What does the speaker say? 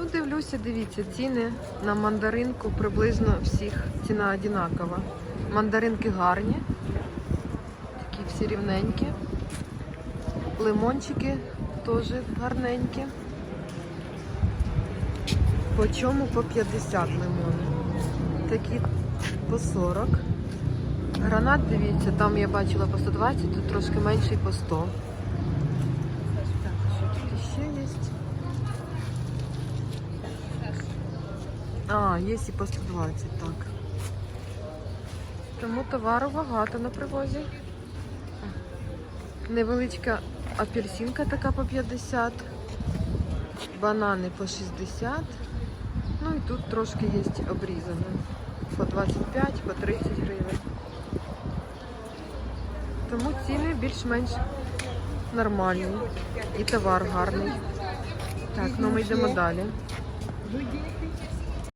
Ну, дивлюся, дивіться, ціни на мандаринку приблизно всіх ціна одинакова. Мандаринки гарні, такі всі рівненькі. Лимончики теж гарненькі. По чому по 50 лимони. Такі по 40. Гранат, дивіться, там я бачила по 120, тут трошки менший по 100. Так, що тут ще є? А, є і по 120, так. Тому товару багато на привозі. Невеличка апельсинка така по 50, банани по 60. Ну і тут трошки є обрізане. По 25, по 30 гривень. Тому ціни більш-менш нормальні. І товар гарний. Так, ну ми йдемо далі.